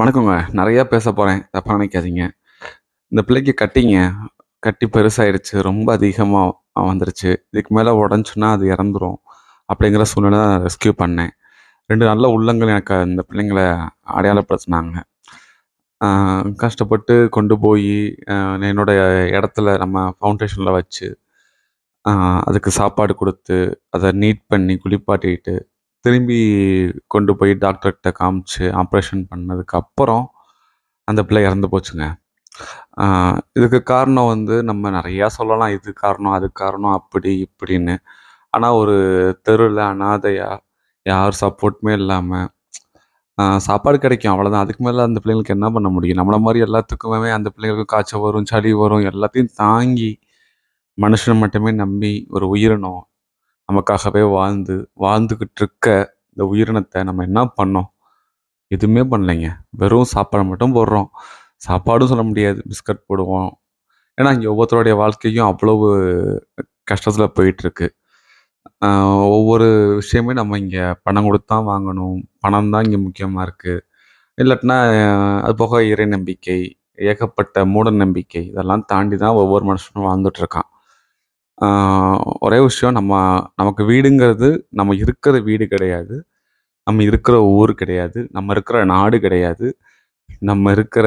வணக்கங்க. நிறையா பேச போகிறேன் தப்பா நினைக்காதீங்க. இந்த பிள்ளைக்கு கட்டிங்க. கட்டி பெருசாகிடுச்சு ரொம்ப அதிகமாக வந்துருச்சு. இதுக்கு மேலே உடஞ்சுன்னா அது இறந்துரும். அப்படிங்கிற சூழ்நிலை தான் நான் ரெஸ்க்யூ பண்ணேன். ரெண்டு நல்ல உள்ளங்கள் எனக்கு இந்த பிள்ளைங்கள அடையாளப்படுத்தினாங்க கஷ்டப்பட்டு கொண்டு போய் அ இடத்துல நம்ம ஃபவுண்டேஷனில் வச்சு, அதுக்கு சாப்பாடு கொடுத்து அதை நீட் பண்ணி, குளிப்பாட்டிட்டு, திரும்பி கொண்டு போய் டாக்டர்கிட்ட காமிச்சு, ஆப்ரேஷன் பண்ணதுக்கப்புறம் அந்த பிள்ளை இறந்து போச்சுங்க. இதுக்கு காரணம் வந்து நம்ம நிறையா சொல்லலாம். இது காரணம், அது காரணம், அப்படி இப்படின்னு. ஆனால் ஒரு தெருவில் அனாதையா, யார் சப்போர்ட்டுமே இல்லாமல் சாப்பாடு கிடைக்கும் அவ்வளோதான். அதுக்கு மேலே அந்த பிள்ளைங்களுக்கு என்ன பண்ண முடியும்? நம்மளை மாதிரி எல்லாத்துக்குமே அந்த பிள்ளைங்களுக்கு காய்ச்சல் வரும், சளி வரும், எல்லாத்தையும் தாங்கி, மனுஷனை மட்டுமே நம்பி ஒரு உயிரினம் நமக்காகவே வாழ்ந்து, வாழ்ந்துக்கிட்டு இருக்க இந்த உயிரினத்தை நம்ம என்ன பண்ணோம்? எதுவுமே பண்ணலைங்க. வெறும் சாப்பாடு மட்டும் போடுறோம். சாப்பாடும் சொல்ல முடியாது. பிஸ்கட் போடுவோம். ஏன்னா, இங்கே ஒவ்வொருத்தருடைய வாழ்க்கையும் அவ்வளவு கஷ்டத்தில் போயிட்டுருக்கு. ஒவ்வொரு விஷயமே நம்ம இங்கே பணம் குடுத்து வாங்கணும். பணம் தான் இங்கே முக்கியமாக இருக்குது இல்லாட்டினா அது போக இறை நம்பிக்கை, ஏகப்பட்ட மூட நம்பிக்கை இதெல்லாம் தாண்டி தான் ஒவ்வொரு மனுஷனும் வாழ்ந்துட்டுருக்கான் ஒரே விஷயம் நம்ம நமக்கு வீடுங்கிறது நம்ம இருக்கிற வீடு கிடையாது. நம்ம இருக்கிற ஊர் கிடையாது. நம்ம இருக்கிற நாடு கிடையாது. நம்ம இருக்கிற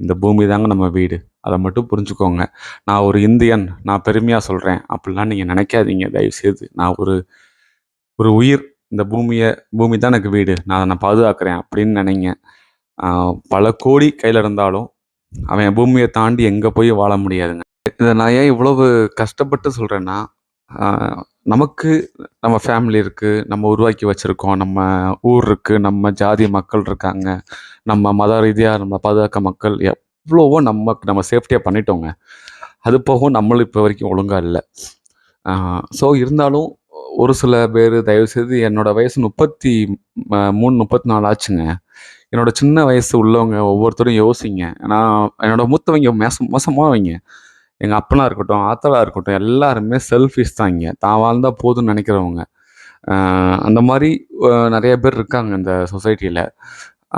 இந்த பூமி தாங்க நம்ம வீடு. அதை மட்டும் புரிஞ்சுக்கோங்க. நான் ஒரு இந்தியன். நான் பெருமையாக சொல்கிறேன் அப்படிலாம் நீங்கள் நினைக்காதீங்க தயவுசெய்து. நான் ஒரு ஒரு உயிர். இந்த பூமியை பூமி தான் எனக்கு வீடு. நான் அதை நான் பாதுகாக்கிறேன் அப்படின்னு நினைங்க. பல கோடி கையில் இருந்தாலும், அவன் பூமியை தாண்டி எங்கே போய் வாழ முடியாதுங்க. இதை நான் ஏன் இவ்வளவு கஷ்டப்பட்டு சொல்கிறேன்னா நமக்கு நம்ம ஃபேமிலி இருக்குது நம்ம உருவாக்கி வச்சுருக்கோம் நம்ம ஊர் இருக்குது நம்ம ஜாதி மக்கள் இருக்காங்க. நம்ம மத ரீதியாக நம்ம பாதுகாக்க மக்கள் எவ்வளவோ நம்ம நம்ம சேஃப்டியாக பண்ணிட்டோங்க. அது போகவும் நம்மளும் இப்போ வரைக்கும் ஒழுங்காக இல்லை ஸோ இருந்தாலும் ஒரு சில பேர் தயவுசெய்து என்னோடய வயசு முப்பத்தி மூணு முப்பத்தி நாலு ஆச்சுங்க. என்னோடய சின்ன வயசு உள்ளவங்க ஒவ்வொருத்தரும் யோசிங்க. நான் என்னோடய மூத்தவங்க மேச மோசமாகவங்க எங்கள் அப்பனா இருக்கட்டும், ஆத்தலாக இருக்கட்டும் எல்லாருமே செல்ஃபிஷ் தான் இங்கே தான் வாழ்ந்தால் போதும்னு நினைக்கிறவங்க அந்த மாதிரி நிறைய பேர் இருக்காங்க இந்த சொசைட்டியில்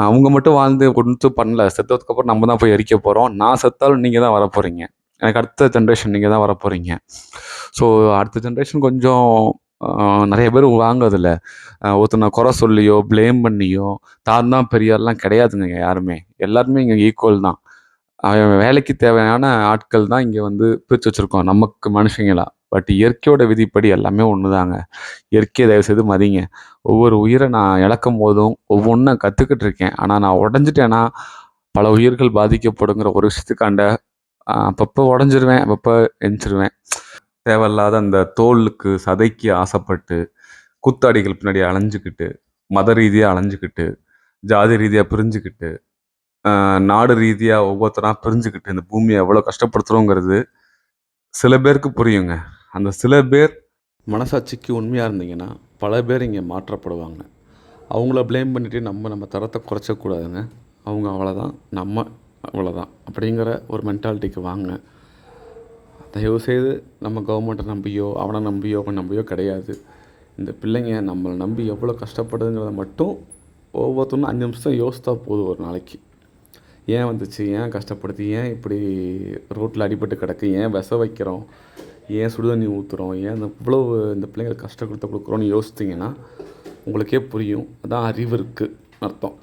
அவங்க மட்டும் வாழ்ந்து ஒண்ணும் பண்ணல. செத்ததுக்கப்புறம் நம்ம தான் போய் எரிக்க போகிறோம் நான் செத்தாலும் நீங்கள் தான் வரப்போகிறீங்க எனக்கு அடுத்த ஜென்ரேஷன் நீங்கள் தான் வரப்போறீங்க. ஸோ அடுத்த ஜென்ரேஷன் கொஞ்சம் நிறைய பேர் வாங்குறதில்ல. ஒருத்தனை குறை சொல்லியோ, ப்ளேம் பண்ணியோ, தான் தான் பெரியாரெலாம் கிடையாதுங்க யாருமே. எல்லாருமே இங்கே ஈக்குவல் தான். அவன் வேலைக்கு தேவையான ஆட்கள் தான் இங்கே வந்து பிரித்து வச்சுருக்கோம் நமக்கு மனுஷங்களா. பட் இயற்கையோட விதிப்படி எல்லாமே ஒன்றுதாங்க இயற்கையை தயவு தயவுசெய்து மதிங்க. ஒவ்வொரு உயிரை நான் இழக்கும் போதும் ஒவ்வொண்ணா கற்றுக்கிட்டு இருக்கேன். ஆனால் நான் உடஞ்சிட்டேன்னா பல உயிர்கள் பாதிக்கப்படுங்கிற ஒரு விஷயத்துக்காண்ட அப்பப்போ உடஞ்சிருவேன் அப்பப்போ எஞ்சிருவேன் தேவையில்லாத அந்த தோலுக்கு, சதைக்கு ஆசைப்பட்டு, குத்தாடிகள் பின்னாடி அலைஞ்சிக்கிட்டு மத ரீதியாக அலைஞ்சுக்கிட்டு, ஜாதி ரீதியாக பிரிஞ்சுக்கிட்டு, நாடு ரீதியாக ஒவ்வொருத்தராக பிரிஞ்சுக்கிட்டு, இந்த பூமியை எவ்வளோ கஷ்டப்படுத்துறோங்கிறது சில பேருக்கு புரியுங்க. அந்த சில பேர் மனசாட்சிக்கு உண்மையாக இருந்தீங்கன்னா, பல பேர் இங்கே மாற்றப்படுவாங்க. அவங்கள ப்ளேம் பண்ணிட்டு நம்ம நம்ம தரத்தை குறைச்சக்கூடாதுங்க. அவங்க அவ்வளோதான். நம்ம அவ்வளோதான். அப்படிங்கிற ஒரு மென்டாலிட்டிக்கு வாங்க. தயவுசெய்து நம்ம கவர்மெண்ட்டை நம்பியோ, அவனை நம்பியோ, அவன் நம்பியோ கிடையாது. இந்த பிள்ளைங்க நம்மளை நம்பி எவ்வளோ கஷ்டப்படுதுங்கிறத மட்டும் ஒவ்வொருத்தரும் அஞ்சு நிமிஷம் யோசித்தா போதும் ஒரு நாளைக்கு. ஏன் வந்துச்சு? ஏன் கஷ்டப்படுது? ஏன் இப்படி ரோட்டில் அடிபட்டு கிடக்கு? ஏன் விச வைக்கிறோம்? ஏன் சுடு தண்ணி ஏன் ஏன் இவ்வளவு இந்த பிள்ளைங்களுக்கு கஷ்டத்த கொடுக்குறோன்னு யோசித்தீங்கன்னா, உங்களுக்கே புரியும். அதான் அறிவு இருக்குது அர்த்தம்.